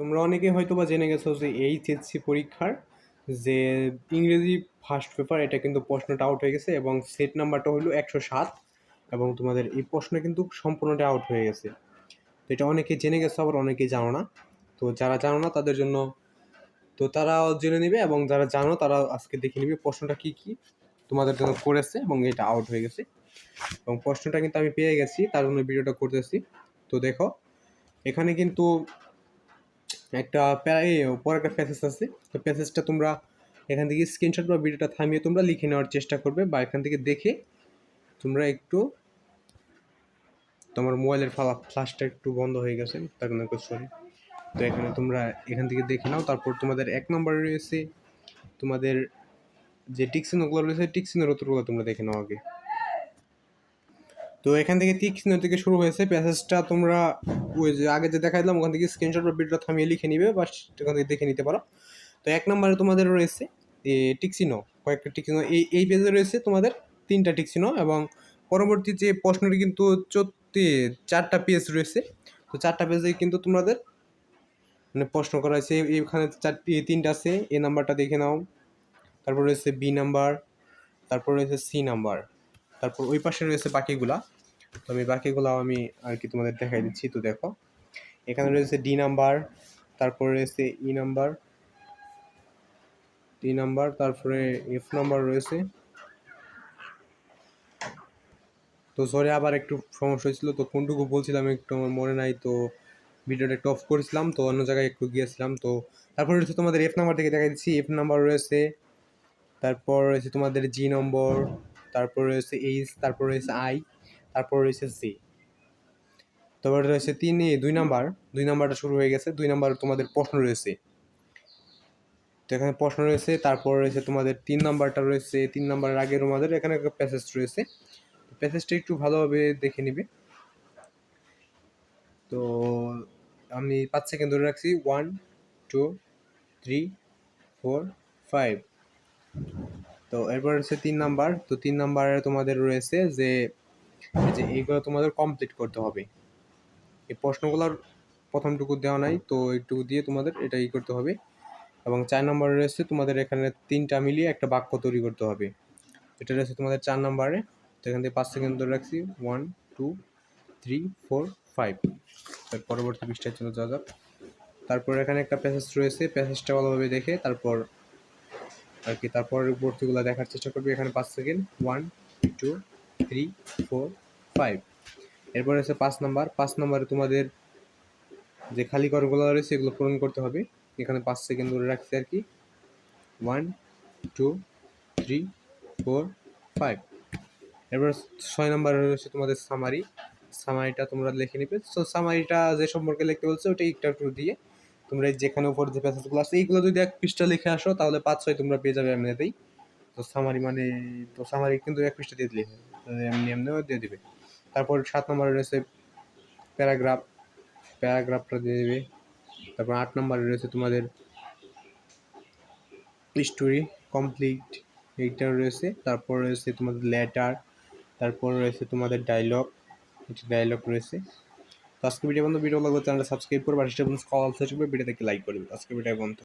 তোমরা অনেকে হয়তো বা জেনে গেছো যে এইচএসসি পরীক্ষার যে ইংরেজি ফার্স্ট পেপার এটা কিন্তু প্রশ্নটা আউট হয়ে গেছে এবং সেট নাম্বারটা হলো একশো সাত এবং তোমাদের এই প্রশ্ন কিন্তু সম্পূর্ণটা আউট হয়ে গেছে। তো এটা অনেকে জেনে গেছো, আবার অনেকেই জানো না। তো যারা জানো না, তাদের জন্য তো তারা জেনে নেবে এবং যারা জানো তারা আজকে দেখে নেবে প্রশ্নটা কী কী তোমাদের জন্য করেছে এবং এটা আউট হয়ে গেছে। এবং প্রশ্নটা কিন্তু আমি পেয়ে গেছি, তার জন্য ভিডিওটা করতেছি। তো দেখো, এখানে কিন্তু একটা পরে একটা প্যাসেজ আছে। তো প্যাসেজটা তোমরা এখান থেকে স্ক্রিনশট বা ভিডিওটা থামিয়ে তোমরা লিখে নেওয়ার চেষ্টা করবে বা এখান থেকে দেখে তোমরা একটু তোমার মোবাইলের ফালা ফ্লাশটা একটু বন্ধ হয়ে গেছে। তার জন্য সরি তো এখানে তোমরা এখান থেকে দেখে নাও। তারপর তোমাদের এক নম্বরে রয়েছে তোমাদের যে টিকসিনোগুলো রয়েছে টিক্সিনের উত্তরগুলো তোমরা দেখে নাও আগে। তো এখান থেকে তীক্ষ্ণ থেকে শুরু হয়েছে প্যাসেজটা তোমরা ওই যে আগে যে দেখা দেখাইলাম ওখান থেকে স্ক্রিনশট বা ভিডিওটা থামিয়ে লিখে নিবে বা সেখান থেকে দেখে নিতে পারো। তো এক নম্বরে তোমাদের রয়েছে টিক্সিনো, কয়েকটা টিক্সিনো, এই এই পেজে রয়েছে তোমাদের তিনটা টিক্সিনো এবং পরবর্তী যে প্রশ্নটি কিন্তু চোদ্দটি চারটা পেজ রয়েছে। তো চারটা পেজে কিন্তু তোমাদের মানে প্রশ্ন করা হয়েছে এখানে চারটি তিনটা আছে, এ নাম্বারটা দেখে নাও। তারপর রয়েছে বি নাম্বার তারপর রয়েছে সি নাম্বার তারপর ওই পাশে রয়েছে বাকিগুলা। তো আমি বাকিগুলা আমি আর কি তোমাদের দেখাই দিচ্ছি, তো দেখো। এখানে রয়েছে ডি নাম্বার তারপর রয়েছে ই নাম্বার ডি নাম্বার তারপরে এফ নাম্বার রয়েছে। তো সরি আবার একটু সমস্যা হয়েছিল, তো কোনটুকু বলছিলাম একটু আমার মনে নাই, তো ভিডিওটা একটু অফ করেছিলাম, তো অন্য জায়গায় একটু গিয়েছিলাম, তো তারপর রয়েছে তোমাদের এফ নাম্বার থেকে দেখাই দিচ্ছি। এফ নাম্বার রয়েছে, তারপর রয়েছে তোমাদের জি নম্বর তারপর রয়েছে এইচ তারপর রয়েছে আই তারপর রয়েছে সি তারপর রয়েছে তিন এ, দুই নাম্বার। দুই নাম্বারটা শুরু হয়ে গেছে দুই নাম্বার তোমাদের প্রশ্ন রয়েছে। তো এখানে প্রশ্ন রয়েছে তারপর রয়েছে তোমাদের তিন নাম্বারটা রয়েছে তিন নাম্বারের আগে তোমাদের এখানে একটা প্যাসেজ রয়েছে। প্যাসেজটা একটু ভালোভাবে দেখে নিবে। তো আমি পাঁচ সেকেন্ড ধরে রাখছি। One two three four five তো এরপর হচ্ছে তিন নাম্বার। তো তিন নাম্বারে তোমাদের রয়েছে যে যে এইগুলো তোমাদের কমপ্লিট করতে হবে। এই প্রশ্নগুলোর প্রথমটুকু দেওয়া নাই, তো এইটুকু দিয়ে তোমাদের এটা ই করতে হবে। এবং চার নম্বরে রয়েছে তোমাদের এখানে তিনটা মিলিয়ে একটা বাক্য তৈরি করতে হবে। এটা রয়েছে তোমাদের চার নম্বরে। তো এখান থেকে পাঁচ সেকেন্ড ধরে রাখছি। One two three four five পরবর্তী পৃষ্ঠায় চলে যাওয়া যাক। তারপর এখানে একটা প্যাসেজ রয়েছে। প্যাসেজটা ভালোভাবে দেখে তারপর আর কি, তারপর পরবর্তীগুলো দেখার চেষ্টা করবে এখানে পাঁচ second. One two three four five এরপরে হচ্ছে পাঁচ নাম্বার। পাঁচ নাম্বারে তোমাদের যে খালি ঘরগুলো রয়েছে এগুলো পূরণ করতে হবে। এখানে পাঁচ সেকেন্ড ধরে রাখছি আর কি। One two three four five এরপর ছয় নাম্বার রয়েছে তোমাদের সামারি সামারিটা তোমরা লিখে নিবে। সো সামারিটা যে সম্পর্কে লিখতে বলছে ওটা একটা একটু দিয়ে তোমরা যেখানে উপর যে প্যাসেজগুলো আছে, এইগুলো যদি এক পৃষ্ঠা লিখে আসো, তাহলে পাঁচ, ছয় তোমরা পেয়ে যাবে এমনিতেই তো সামারি মানে তো সামারি কিন্তু এক পৃষ্ঠা দিয়ে দিলে এমনি এমনিও দিয়ে দিবে। তারপর সাত নম্বরে রয়েছে প্যারাগ্রাফ প্যারাগ্রাফটা দিয়ে দেবে। তারপর আট নম্বরে রয়েছে তোমাদের স্টোরি কমপ্লিট এইটা রয়েছে। তারপর রয়েছে তোমাদের লেটার তারপর রয়েছে তোমাদের ডায়লগ ডায়লগ রয়েছে। আজকে ভিডিও বন্ধু, ভিডিও লাগবে চ্যানেলটা সাবস্ক্রাইব করবে, আর সেটা কল ভিডিও ভিডিওটাকে লাইক করবে। আজকে ভিডিও বন্ধু।